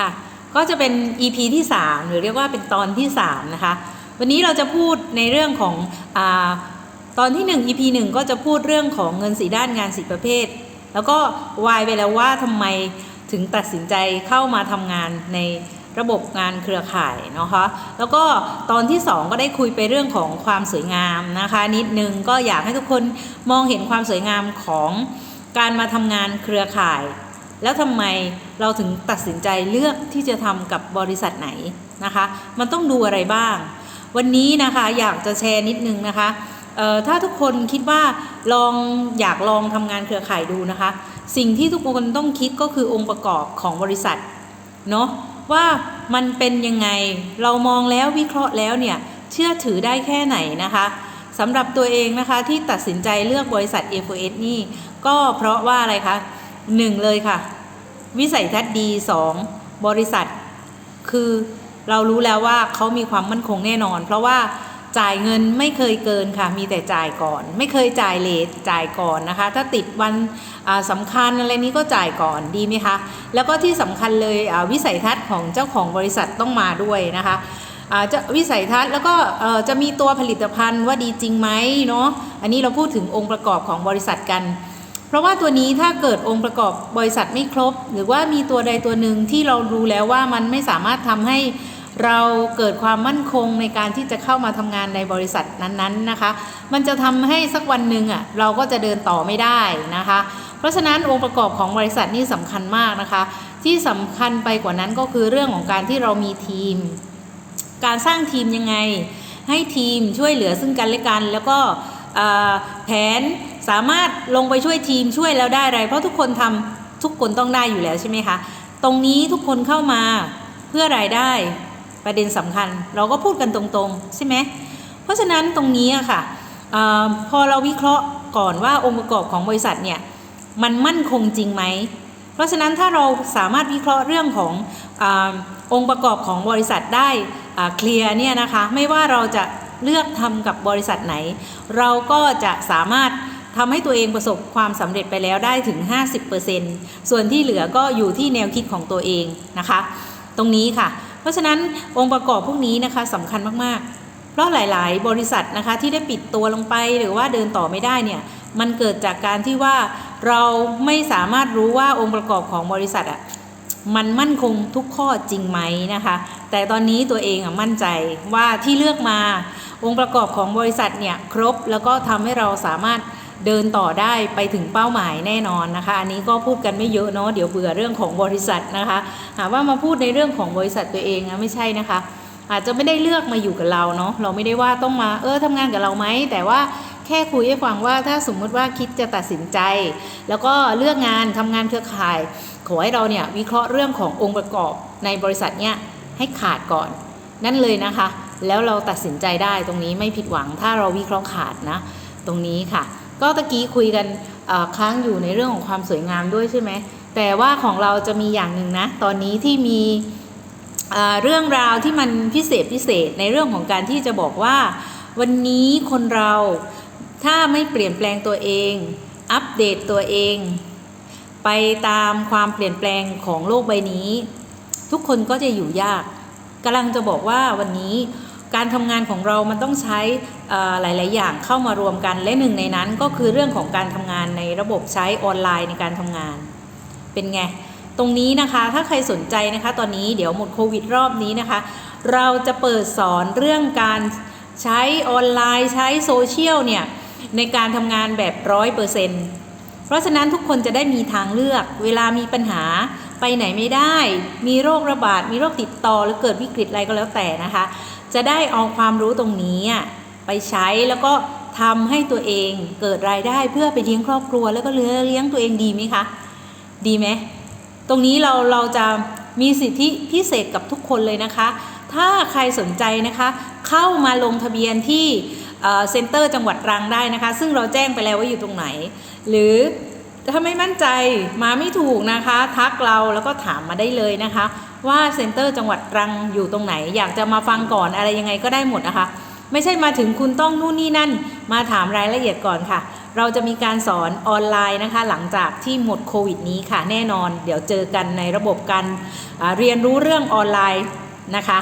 ค่ะ ก็จะเป็น EP ที่ 3 หรือเรียกว่าเป็นตอนที่ 3 นะคะ วันนี้เราจะพูดในเรื่องของอตอนที่ 1 EP 1 ก็จะพูดเรื่องของเงินสีด้านงานสีประเภท แล้วก็วายไปแล้วว่าทำไมถึงตัดสินใจเข้ามาทำงานในระบบงานเครือข่ายนะคะแล้วก็ตอนที่ 2 ก็ได้คุยไปเรื่องของความสวยงามนะคะ นิดนึงก็อยากให้ทุกคนมองเห็นความสวยงามของการมาทำงานเครือข่าย แล้วทำไมเราถึงตัดสินใจเลือกที่จะทำกับบริษัทไหนนะคะ มันต้องดูอะไรบ้าง วันนี้นะคะอยากจะแชร์นิดนึงนะคะถ้าทุกคนคิดว่าลองอยากลองทำงานเครือข่ายดูนะคะ สิ่งที่ทุกคนต้องคิดก็คือองค์ประกอบของบริษัทเนาะว่ามันเป็นยังไงเรามองแล้ววิเคราะห์แล้วเนี่ยเชื่อถือได้แค่ไหนนะคะสำหรับตัวเองนะคะที่ตัดสินใจเลือกบริษัท f s นี่ก็เพราะว่าอะไรคะ หนึ่งเลยค่ะ วิสัยทัศน์ดีสองบริษัท คือเรารู้แล้วว่าเขามีความมั่นคงแน่นอน เพราะว่าจ่ายเงินไม่เคยเกินค่ะ มีแต่จ่ายก่อน ไม่เคยจ่ายเลทจ่ายก่อนนะคะ ถ้าติดวันอ่าสำคัญอะไรนี้ก็จ่ายก่อนดีไหมคะ แล้วก็ที่สำคัญเลยวิสัยทัศน์ของเจ้าของบริษัทต้องมาด้วยนะคะจะวิสัยทัศน์แล้วก็จะมีตัวผลิตภัณฑ์ว่าดีจริงไหมเนาะอันนี้เราพูดถึงองค์ประกอบของบริษัทกัน เพราะว่าตัวนี้ถ้าเกิดองค์ประกอบบริษัทไม่ครบ หรือว่ามีตัวใดตัวหนึ่งที่เรารู้แล้วว่ามันไม่สามารถทำให้เราเกิดความมั่นคงในการที่จะเข้ามาทำงานในบริษัทนั้นๆนะคะ มันจะทำให้สักวันหนึ่งอะเราก็จะเดินต่อไม่ได้นะคะ เพราะฉะนั้นองค์ประกอบของบริษัทนี่สำคัญมากนะคะ ที่สำคัญไปกว่านั้นก็คือเรื่องของการที่เรามีทีม การสร้างทีมยังไง ให้ทีมช่วยเหลือซึ่งกันและกัน แล้วก็แผน สามารถลงไปช่วยทีมช่วยแล้วได้อะไรเพราะทุกคนทำทุกคนต้องได้อยู่แล้วใช่ไหมคะ ตรงนี้ทุกคนเข้ามาเพื่อรายได้ประเด็นสำคัญ เราก็พูดกันตรงๆ ใช่ไหมเพราะฉะนั้นตรงนี้อะค่ะอพอเราวิเคราะห์ก่อนว่าองค์ประกอบของบริษัทเนี่ยมันมั่นคงจริงไหม เพราะฉะนั้นถ้าเราสามารถวิเคราะห์เรื่องของอองค์ประกอบของบริษัทได้เคลียร์เนี่ยนะคะไม่ว่าเราจะเลือกทำกับบริษัทไหน เราก็จะสามารถ ทำให้ตัวเองประสบความสำเร็จไปแล้วได้ถึง 50%ส่วนที่เหลือก็อยู่ที่แนวคิดของตัวเองนะคะ ตรงนี้ค่ะ เพราะฉะนั้นองค์ประกอบพวกนี้นะคะสำคัญมากๆ เพราะหลาย ๆ บริษัทนะคะที่ได้ปิดตัวลงไปหรือว่าเดินต่อไม่ได้เนี่ยมันเกิดจากการที่ว่าเราไม่สามารถรู้ว่าองค์ประกอบของบริษัทอะมันมั่นคงทุกข้อจริงไหมนะคะ แต่ตอนนี้ตัวเองอะมั่นใจว่าที่เลือกมา องค์ประกอบของบริษัทเนี่ยครบแล้วก็ทำให้เราสามารถ เดินต่อได้ไปถึงเป้าหมายแน่นอนนะคะอันนี้ก็พูดกันไม่เยอะเนาะเดี๋ยวเบื่อเรื่องของบริษัทนะคะหาว่ามาพูดในเรื่องของบริษัทตัวเองนะไม่ใช่นะคะ อาจจะไม่ได้เลือกมาอยู่กับเราเนาะเราไม่ได้ว่าต้องมาเออทำงานกับเราไหมแต่ว่าแค่คุยให้ฟังว่าถ้าสมมุติว่าคิดจะตัดสินใจ แล้วก็เลือกงานทำงานเครือข่าย ขอให้เราเนี่ยวิเคราะห์เรื่องขององค์ประกอบในบริษัทเนี่ยให้ขาดก่อน นั่นเลยนะคะ แล้วเราตัดสินใจได้ตรงนี้ไม่ผิดหวังถ้าเราวิเคราะห์ขาดนะ ตรงนี้ค่ะ ก็ตะกี้คุยกันค้างอยู่ในเรื่องของความสวยงามด้วยใช่ไหมแต่ว่าของเราจะมีอย่างหนึ่งนะ ตอนนี้ที่มีเรื่องราวที่มันพิเศษพิเศษในเรื่องของการที่จะบอกว่า วันนี้คนเราถ้าไม่เปลี่ยนแปลงตัวเอง อัปเดตตัวเอง ไปตามความเปลี่ยนแปลงของโลกใบนี้ ทุกคนก็จะอยู่ยากกำลังจะบอกว่าวันนี้ การทำงานของเรามันต้องใช้หลาย ๆ อย่างเข้ามารวมกัน และหนึ่งในนั้นก็คือเรื่องของการทำงานในระบบใช้ออนไลน์ในการทำงาน เป็นไง ตรงนี้นะคะ ถ้าใครสนใจนะคะ ตอนนี้เดี๋ยวหมดโควิดรอบนี้นะคะ เราจะเปิดสอนเรื่องการใช้ออนไลน์ ใช้โซเชียลเนี่ยในการทำงานแบบร้อยเปอร์เซ็นต์เพราะฉะนั้นทุกคนจะได้มีทางเลือก เวลามีปัญหา ไปไหนไม่ได้ มีโรคระบาด มีโรคติดต่อหรือเกิดวิกฤตอะไรก็แล้วแต่นะคะ จะได้เอาความรู้ตรงนี้ไปใช้แล้วก็ทำให้ตัวเองเกิดรายได้เพื่อไปเลี้ยงครอบครัว แล้วก็เลี้ยงตัวเองดีไหมคะ ดีไหมตรงนี้เราเราจะมีสิทธิพิเศษกับทุกคนเลยนะคะ ถ้าใครสนใจนะคะ เข้ามาลงทะเบียนที่เซ็นเตอร์จังหวัดตรังได้นะคะ ซึ่งเราแจ้งไปแล้วว่าอยู่ตรงไหน หรือ ถ้าไม่มั่นใจมาไม่ถูกนะคะ ทักเราแล้วก็ถามมาได้เลยนะคะ ว่าเซ็นเตอร์จังหวัดตรังอยู่ตรงไหน อยากจะมาฟังก่อนอะไรยังไงก็ได้หมดนะคะ ไม่ใช่มาถึงคุณต้องนู่นนี่นั่น มาถามรายละเอียดก่อนค่ะ เราจะมีการสอนออนไลน์นะคะ หลังจากที่หมดโควิดนี้ค่ะแน่นอน เดี๋ยวเจอกันในระบบการเรียนรู้เรื่องออนไลน์นะคะ